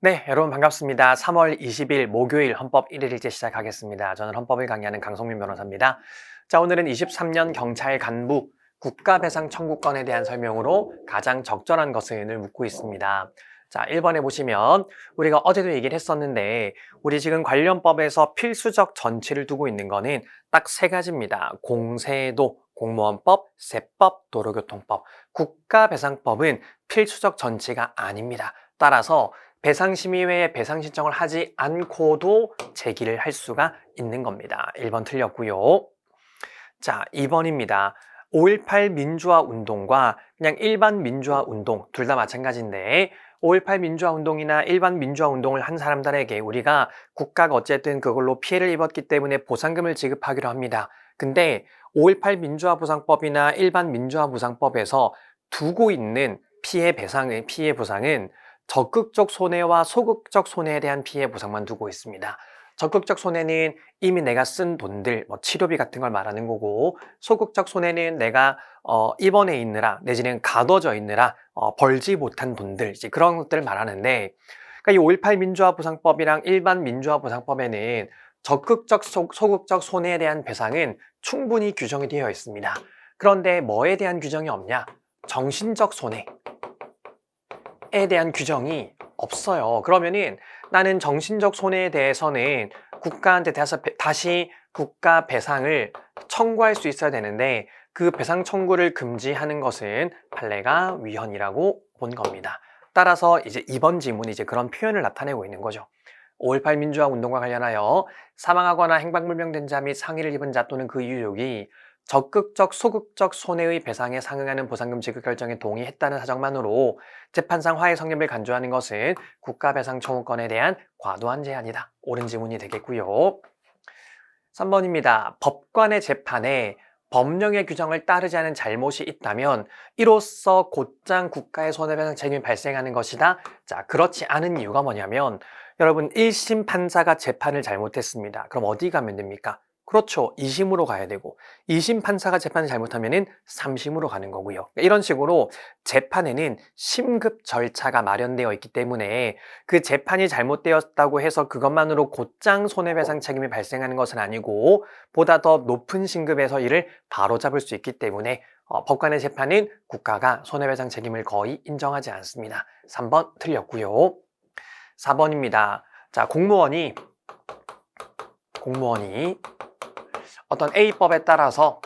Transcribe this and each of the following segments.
네, 여러분 반갑습니다. 3월 20일 목요일 헌법 1일째 시작하겠습니다. 저는 헌법을 강의하는 강성민 변호사입니다. 자, 오늘은 23년 경찰 간부 국가배상 청구권에 대한 설명으로 가장 적절한 것은을 묻고 있습니다. 자, 1번에 보시면 우리가 어제도 얘기를 했었는데 우리 지금 관련법에서 필수적 전치를 두고 있는 거는 딱 세 가지입니다. 공세도, 공무원법, 세법, 도로교통법. 국가배상법은 필수적 전치가 아닙니다. 따라서 배상심의회에 배상 신청을 하지 않고도 제기를 할 수가 있는 겁니다. 1번 틀렸고요. 자, 2번입니다. 5.18 민주화 운동과 그냥 일반 민주화 운동 둘 다 마찬가지인데 5.18 민주화 운동이나 일반 민주화 운동을 한 사람들에게 우리가 국가가 어쨌든 그걸로 피해를 입었기 때문에 보상금을 지급하기로 합니다. 근데 5.18 민주화 보상법이나 일반 민주화 보상법에서 두고 있는 피해 배상의 피해 보상은 적극적 손해와 소극적 손해에 대한 피해 보상만 두고 있습니다. 적극적 손해는 이미 내가 쓴 돈들, 뭐 치료비 같은 걸 말하는 거고, 소극적 손해는 내가 어, 입원해 있느라 내지는 가둬져 있느라 어, 벌지 못한 돈들, 이제 그런 것들을 말하는데, 그러니까 이 5.18 민주화 보상법이랑 일반 민주화 보상법에는 적극적 소, 소극적 손해에 대한 배상은 충분히 규정이 되어 있습니다. 그런데 뭐에 대한 규정이 없냐? 정신적 손해. 에 대한 규정이 없어요. 그러면은 나는 정신적 손해에 대해서는 국가한테 다시, 국가 배상을 청구할 수 있어야 되는데 그 배상 청구를 금지하는 것은 판례가 위헌이라고 본 겁니다. 따라서 이제 이번 지문이 이제 그런 표현을 나타내고 있는 거죠. 5.18 민주화 운동과 관련하여 사망하거나 행방불명된 자 및 상해를 입은 자 또는 그 유족이 적극적, 소극적 손해의 배상에 상응하는 보상금 지급 결정에 동의했다는 사정만으로 재판상 화해 성립을 간주하는 것은 국가배상 청구권에 대한 과도한 제한이다. 옳은 지문이 되겠고요. 3번입니다. 법관의 재판에 법령의 규정을 따르지 않은 잘못이 있다면 이로써 곧장 국가의 손해배상 책임이 발생하는 것이다. 자, 그렇지 않은 이유가 뭐냐면 여러분 1심 판사가 재판을 잘못했습니다. 그럼 어디 가면 됩니까? 그렇죠. 2심으로 가야 되고 2심 판사가 재판을 잘못하면 3심으로 가는 거고요. 이런 식으로 재판에는 심급 절차가 마련되어 있기 때문에 그 재판이 잘못되었다고 해서 그것만으로 곧장 손해배상 책임이 발생하는 것은 아니고 보다 더 높은 신급에서 이를 바로잡을 수 있기 때문에 어, 법관의 재판은 국가가 손해배상 책임을 거의 인정하지 않습니다. 3번 틀렸고요. 4번입니다. 자, 공무원이 공무원이 어떤 A법에 따라서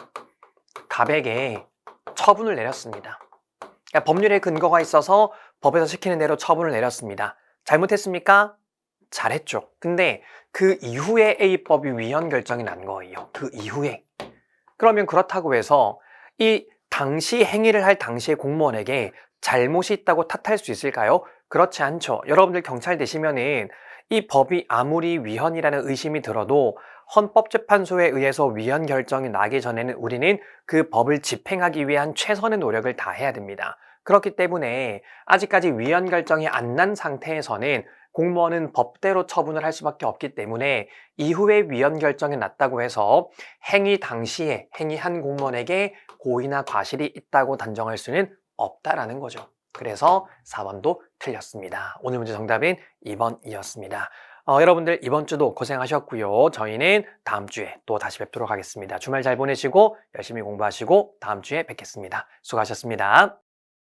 갑에게 처분을 내렸습니다. 그러니까 법률에 근거가 있어서 법에서 시키는 대로 처분을 내렸습니다. 잘못했습니까? 잘했죠. 근데 그 이후에 A법이 위헌 결정이 난 거예요. 그 이후에. 그러면 그렇다고 해서 이 당시 행위를 할 당시의 공무원에게 잘못이 있다고 탓할 수 있을까요? 그렇지 않죠. 여러분들 경찰 되시면은 이 법이 아무리 위헌이라는 의심이 들어도 헌법재판소에 의해서 위헌 결정이 나기 전에는 우리는 그 법을 집행하기 위한 최선의 노력을 다해야 됩니다. 그렇기 때문에 아직까지 위헌 결정이 안 난 상태에서는 공무원은 법대로 처분을 할 수밖에 없기 때문에 이후에 위헌 결정이 났다고 해서 행위 당시에 행위한 공무원에게 고의나 과실이 있다고 단정할 수는 없다라는 거죠. 그래서 4번도 틀렸습니다. 오늘 문제 정답은 2번이었습니다. 어, 여러분들 이번 주도 고생하셨고요. 저희는 다음 주에 또 다시 뵙도록 하겠습니다. 주말 잘 보내시고 열심히 공부하시고 다음 주에 뵙겠습니다. 수고하셨습니다.